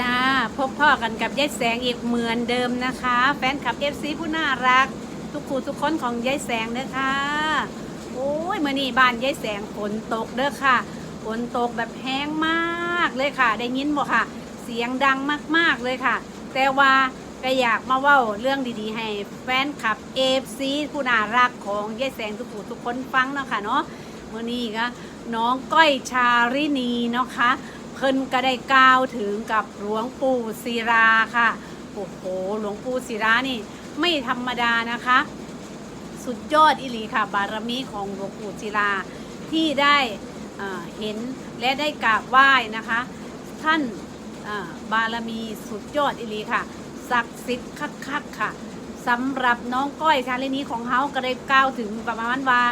จ้า พบพ่อกันกับยายแสงอีกเหมือนเดิมนะคะ แฟนคลับ FC ผู้น่ารัก ทุกคู่ทุกคนของยายแสงเด้อค่ะโอ้ยมื่อนี้บ้านยายแสงฝนตกเด้อค่ะฝนตกแบบแห้งมากเลยค่ะ ได้ยินบ่ค่ะ เสียงดังมากๆเลยค่ะ แต่ว่าก็อยากมาเว้าเรื่องดีๆ ให้แฟนคลับ FC ผู้น่ารักของยายแสงทุกคู่ทุกคนฟังเนาะค่ะเนาะมื่อนี้ก็น้องก้อยชารินีเนาะค่ะ เพิ่นก็ได้กล่าวถึงกับหลวงปู่ศิราค่ะโอ้โหหลวงปู่ศิรานี่ไม่ธรรมดานะคะ สุดยอดอิลีค่ะ บารมีของหลวงปู่ศิราที่ได้เห็นและได้กราบไหว้นะคะ ท่านบารมีสุดยอดอิลีค่ะศักดิ์สิทธิ์คักๆค่ะสำหรับน้องก้อยชาเลนี้ของเฮาก็ได้กล่าวถึงประมาณว่า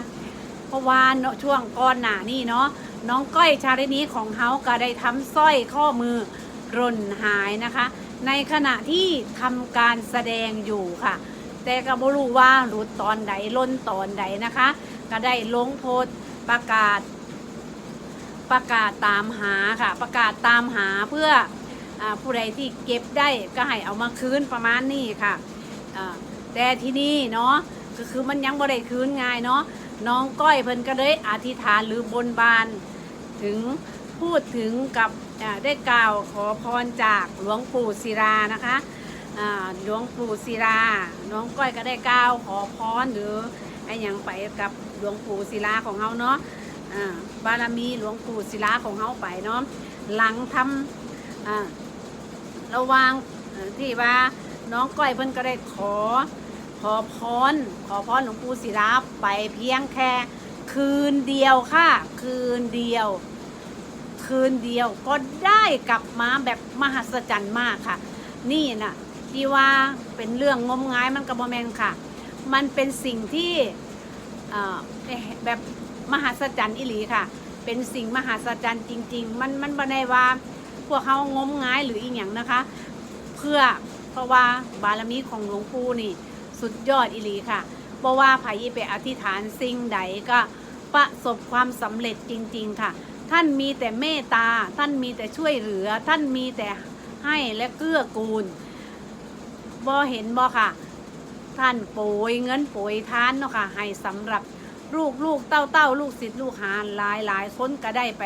เพราะว่าเนช่วงก่อนหน้านี่เนาะ น้องก้อยชาลินีของเฮาก็ได้ทำสร้อยข้อมือร่นหายนะคะ ในขณะที่ทำการแสดงอยู่ค่ะ แต่ก็บ่รู้ว่าหลุดตอนใดล่นตอนใดนะคะ ก็ได้ลงโพสประกาศ ประกาศตามหาค่ะ ประกาศตามหาเพื่ออผู้ใดที่เก็บได้ก็ให้เอามาคืนประมาณนี้ค่ะแต่ที่นี่เนาะก็คือมันยังบ่ได้คืนง่ายเนาะน้องก้อยเพิ่นก็เลยอธิษฐานหรือบนบาน ถึงพูดถึงกับได้กล่าวขอพรจากหลวงปู่ศิลานะคะหลวงปู่ศิลาน้องก้อยก็ได้กล่าวขอพรหรือไอ้ยังไปกับหลวงปู่ศิลาของเขาเนาะบารมีหลวงปู่ศิลาของเขาไปเนาะหลังทำระวางที่ว่าน้องก้อยเพิ่นก็ได้ขอขอพรขอพรหลวงปู่ศิลาไปเพียงแค่ คืนเดียวค่ะ คืนเดียว คืนเดียวก็ได้กลับมาแบบมหัศจรรย์มากค่ะ นี่นะที่ว่าเป็นเรื่องงมงายมันกระบอแมนค่ะ มันเป็นสิ่งที่แบบมหัศจรรย์อิหลีค่ะ เป็นสิ่งมหัศจรรย์จริง ๆ มันมันบันไดว่าพวกเขางมงายหรืออีหยังนะคะ เพื่อเพราะว่าบารมีของหลวงปู่นี่ สุดยอดอิหลีค่ะ เพราะว่าไผ่ไปอธิษฐานสิ่งใดก็ประสบความสำเร็จจริง ๆ ค่ะ ท่านมีแต่เมตตา ท่านมีแต่ช่วยเหลือ ท่านมีแต่ให้และเกื้อกูลบ่เห็นบ่ค่ะ ท่านโปรยเงินโปรยทานเนาะค่ะ ให้สำหรับลูกลูกเต้าเต้าลูกศิษย์ลูกหาหลายหลายคนก็ได้ไป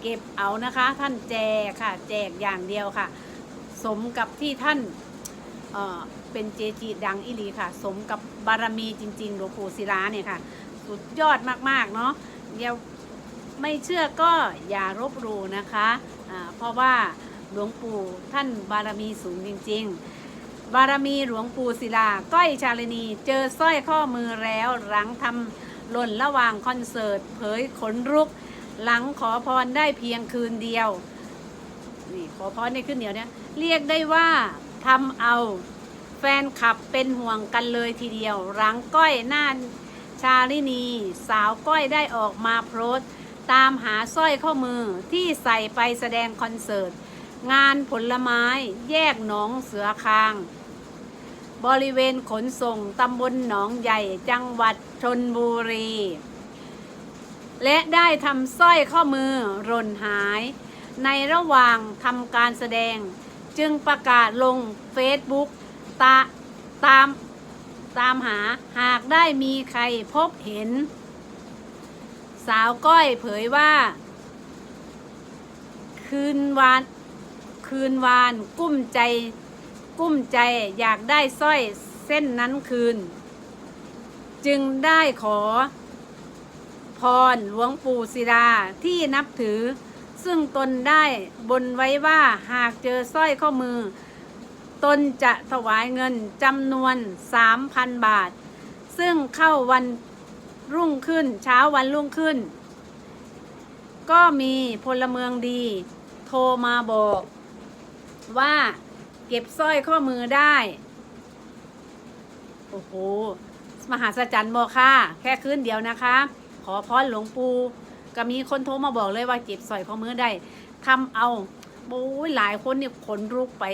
เก็บเอานะคะ ท่านแจกค่ะ แจกอย่างเดียวค่ะ สมกับที่ท่าน เป็นเจจีดังอิลีค่ะ สมกับบารมีจริงๆหลวงปู่ศิลาเนี่ยค่ะ สุดยอดมากๆเนาะเดี๋ยวไม่เชื่อก็อย่ารบหลู่นะคะอ่าเพราะว่าหลวงปู่ท่านบารมีสูงจริง ๆ บารมีหลวงปู่ศิลา ก้อยชาลินี เจอสร้อยข้อมือแล้วหลังทำหล่นระหว่างคอนเสิร์ต เผยขนรุก หลังขอพรได้เพียงคืนเดียวนี่ขอพรในคืนเดียวเนี่ยเรียกได้ว่า ทำเอาแฟนคลับเป็นห่วงกันเลยทีเดียว หลังก้อยหน้าชาลินี สาวก้อยได้ออกมาโพสต์ตามหาสร้อยข้อมือที่ใส่ไปแสดงคอนเสิร์ต งานผลไม้แยกหนองเสือคาง บริเวณขนส่งตำบลหนองใหญ่จังหวัดชนบุรี และได้ทำสร้อยข้อมือหล่นหาย ในระหว่างทำการแสดง จึงประกาศลงเฟซบุ๊กตาตามตามหาหากได้มีใครพบเห็น สาวก้อยเผยว่า คืนวานคืนวานกุ้มใจ กุ้มใจอยากได้สร้อยเส้นนั้นคืน จึงได้ขอ พรหลวงปู่ศิลาที่นับถือ ซึ่งตนได้บนไว้ว่าหากเจอสร้อยข้อมือ ตนจะถวายเงินจำนวน 3,000 บาท ซึ่งเข้าวันรุ่งขึ้นเช้าวันรุ่งขึ้น ก็มีพลเมืองดี โทรมาบอกว่าเก็บสร้อยข้อมือได้ โอ้โห มหาสจรรย์บอกค่ะ แค่คืนเดียวนะคะ ขอพรหลวงปู่ ก็มีคนโทรมาบอกเลยว่าเก็บสร้อยข้อมือได้ทำเอาโอ้ยหลายคนเนี่ยขนลุกไป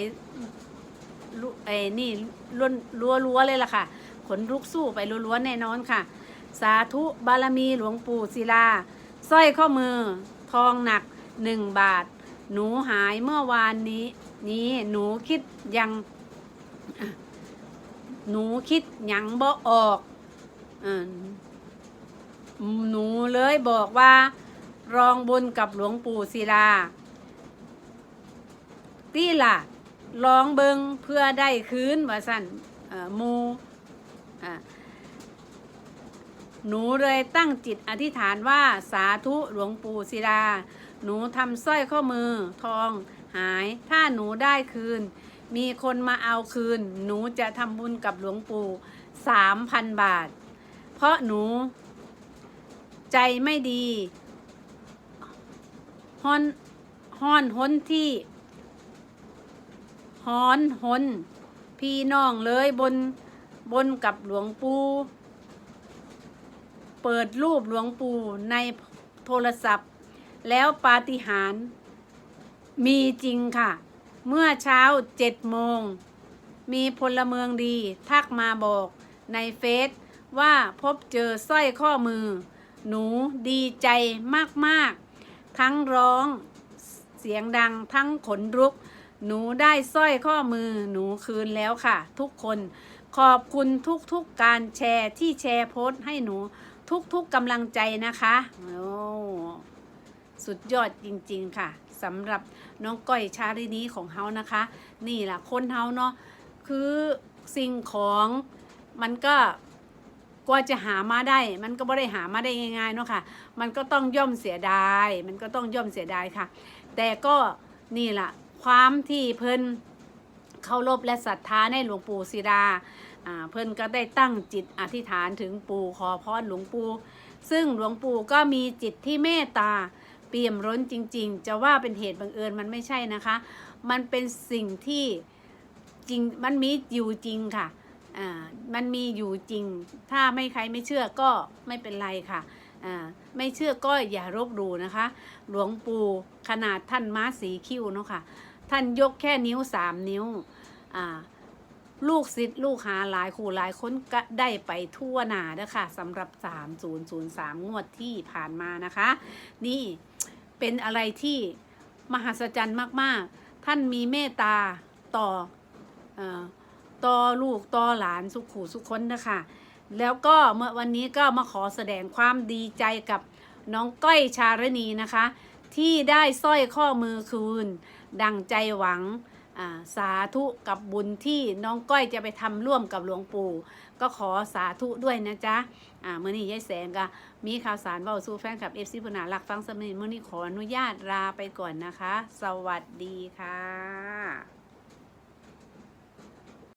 ไอ้นี่ล้วนรัวรัวเลยล่ะค่ะ ขนลุกสู้ไปรัวๆแน่นอนค่ะ สาธุบารมีหลวงปู่ศิลาสร้อยข้อมือ ทองหนักหนึ่งบาท หนูหายเมื่อวานนี้ นี้หนูคิดยัง หนูคิดยังบ่ออกอ หนูเลยบอกว่า รองบนกับหลวงปู่ศิลาตี้ล่ะลองเบิงเพื่อได้คืนว่าสั่นมูหนูเลยตั้งจิตอธิษฐานว่าสาธุหลวงปู่ศิลา หนูทำสร้อยข้อมือทองหาย ถ้าหนูได้คืน มีคนมาเอาคืน หนูจะทำบุญกับหลวงปู่สามพันบาท เพราะหนู ใจไม่ดีฮอนฮอนหนที่ฮอนหนพี่น้องเลยบนบนกับหลวงปู่เปิดรูปหลวงปู่ในโทรศัพท์ แล้วปาฏิหาริย์มีจริงค่ะ เมื่อเช้าเจ็ดโมง มีพลเมืองดี ทักมาบอกในเฟซว่าพบเจอสร้อยข้อมือ หนูดีใจมากๆ ทั้งร้องเสียงดังทั้งขนลุก หนูได้สร้อยข้อมือหนูคืนแล้วค่ะ ทุกคนขอบคุณทุกๆการแชร์ที่แชร์โพสต์ให้หนูทุกๆกำลังใจนะคะโอ้สุดยอดจริงๆค่ะสำหรับน้องก้อยชาลินีของเฮานะคะ นี่แหละคนเฮาเนาะคือสิ่งของมันก็ กว่าจะหามาได้ มันก็ไม่ได้หามาได้ง่ายๆเนาะค่ะ มันก็ต้องย่อมเสียดาย มันก็ต้องย่อมเสียดายค่ะ แต่ก็นี่แหละความที่เพิ่นเคารพและศรัทธาในหลวงปู่ศิลาอ่าเพิ่นก็ได้ตั้งจิตอธิษฐานถึงปู่ขอพรหลวงปู่ซึ่งหลวงปู่ก็มีจิตที่เมตตาเปี่ยมล้นจริง ๆ จะว่าเป็นเหตุบังเอิญมันไม่ใช่นะคะ มันเป็นสิ่งที่จริงมันมีอยู่จริงค่ะ อ่ามันมีอยู่จริง ถ้าไม่ใครไม่เชื่อก็ไม่เป็นไรค่ะอ่าไม่เชื่อก็อย่ารบหลู่นะคะ หลวงปู่ขนาดท่านม้าสีคิ้วเนาะค่ะ ท่านยกแค่นิ้วสามนิ้วอ่าลูกศิษย์ลูกหาหลายคู่หลายคนก็ได้ไปทั่วหนาเด้อค่ะสำหรับ 3003 งวดที่ผ่านมานะคะ นี่เป็นอะไรที่มหัศจรรย์มาก ๆ ท่านมีเมตตาต่ออ ต่อลูกต่อหลานสุขขู่สุขคนนะคะแล้วก็เมื่อวันนี้ก็มาขอแสดงความดีใจกับน้องก้อยชารณีนะคะ ที่ได้สร้อยข้อมือคืน ดังใจหวังสาธุกับบุญที่น้องก้อยจะไปทำร่วมกับหลวงปู่ ก็ขอสาธุด้วยนะจ๊ะเมื่อนี้ยายแสงก็มีข่าวสารเบาสู่แฟนคลับเอฟซีพุนาหลักฟังสมิธมื่อนี้ขออนุญาตลาไปก่อนนะคะ สวัสดีค่ะ